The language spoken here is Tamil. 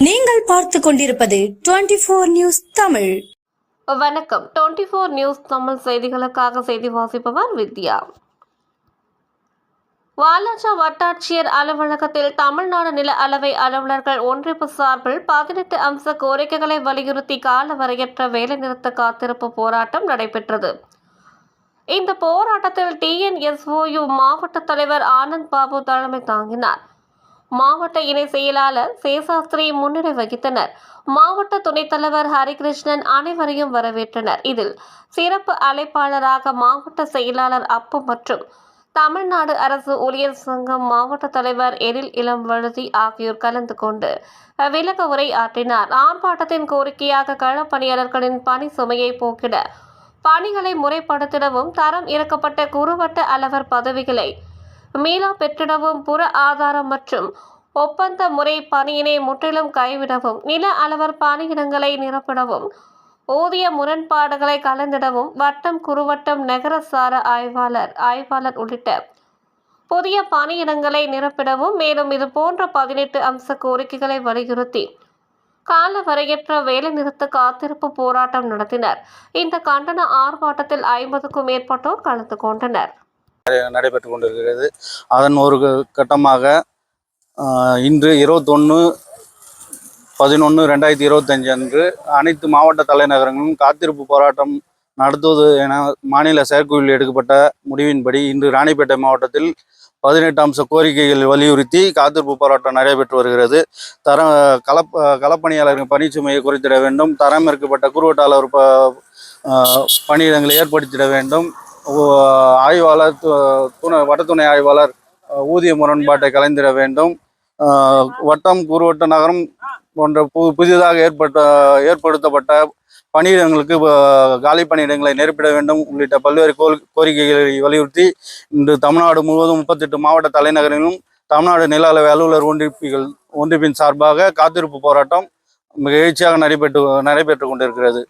நீங்கள் பார்த்து கொண்டிருப்பது டுவெண்டி போர் நியூஸ் தமிழ். வணக்கம். டுவெண்ட்டி ஃபோர் நியூஸ் தமிழ் செய்திகளுக்காக செய்தி வாசிப்பவர் வித்யா. வாலாஜா வட்டாட்சியர் அலுவலகத்தில் தமிழ்நாடு நில அளவை அலுவலர்கள் ஒன்றிப்பு சார்பில் பதினெட்டு அம்ச கோரிக்கைகளை வலியுறுத்தி காலவரையற்ற வேலைநிறுத்த காத்திருப்பு போராட்டம் நடைபெற்றது. இந்த போராட்டத்தில் டிஎன்எஸ்ஓயு மாவட்ட தலைவர் ஆனந்த் பாபு தலைமை தாங்கினார். மாவட்ட இணை செயலாளர் சேசாஸ்திரி முன்னிலை வகித்தனர். மாவட்ட துணைத் தலைவர் ஹரிகிருஷ்ணன் அனைவரையும் வரவேற்றனர். இதில் சிறப்பு அழைப்பாளராக மாவட்ட செயலாளர் அப்பு மற்றும் தமிழ்நாடு அரசு ஊழியர் சங்கம் மாவட்ட தலைவர் எழில் இளம்வழுதி ஆகியோர் கலந்து கொண்டு விளக்க உரை ஆற்றினார். ஆர்ப்பாட்டத்தின் கோரிக்கையாக களப்பணியாளர்களின் பணி சுமையை போக்கிட பணிகளை முறைப்படுத்திடவும் தரம் இறக்கப்பட்ட குறுவட்ட அலவர் பதவிகளை மீளா பெற்றிடவும் புற ஆதாரம் மற்றும் ஒப்பந்த முறை பணியினை முற்றிலும் கைவிடவும் நில அளவர் பணியிடங்களை நிரப்பிடவும் ஊதிய முரண்பாடுகளை கலந்திடவும் வட்டம் குறுவட்டம் நகரசார ஆய்வாளர் ஆய்வாளர் உள்ளிட்ட புதிய பணியிடங்களை நிரப்பிடவும் மேலும் இது போன்ற பதினெட்டு அம்ச கோரிக்கைகளை வலியுறுத்தி காலவரையற்ற வேலைநிறுத்த காத்திருப்பு போராட்டம் நடத்தினர். இந்த கண்டன ஆர்ப்பாட்டத்தில் ஐம்பதுக்கும் மேற்பட்டோர் கலந்து கொண்டனர். நடைபெற்று கொண்டிருக்கிறது. அதன் ஒரு கட்டமாக இன்று இருபத்தொன்று பதினொன்று ரெண்டாயிரத்தி இருபத்தஞ்சு அன்று அனைத்து மாவட்ட தலைநகரங்களும் காத்திருப்பு போராட்டம் நடத்துவது என மாநில செயற்குழுவில் எடுக்கப்பட்ட முடிவின்படி இன்று ராணிப்பேட்டை மாவட்டத்தில் பதினெட்டு அம்ச கோரிக்கைகள் வலியுறுத்தி காத்திருப்பு போராட்டம் நடைபெற்று வருகிறது. தர கலப் களப்பணியாளர்கள் பணிச்சுமையை குறைத்திட வேண்டும். தரம் இருக்கப்பட்ட குறுவட்டாளர் ப பணியிடங்களை ஏற்படுத்திட வேண்டும். ஆய்வாளர் து- துணை வட்டத்துணை ஆய்வாளர் ஊதிய முரண்பாட்டை கலைந்திட வேண்டும். வட்டம் குறுவட்ட நகரம் போன்ற பு புதிதாக ஏற்பட்ட ஏற்படுத்தப்பட்ட பணியிடங்களுக்கு காலி பணியிடங்களை நிரப்பிட வேண்டும். உள்ளிட்ட பல்வேறு கோல் கோரிக்கைகளை வலியுறுத்தி இன்று தமிழ்நாடு முழுவதும் முப்பத்தெட்டு மாவட்ட தலைநகரிலும் தமிழ்நாடு நில அளவை அலுவலர் ஒன்றிப்புகள் ஒன்றிப்பின் சார்பாக காத்திருப்பு போராட்டம் மிக எழுச்சியாக நடைபெற்று நடைபெற்று கொண்டிருக்கிறது.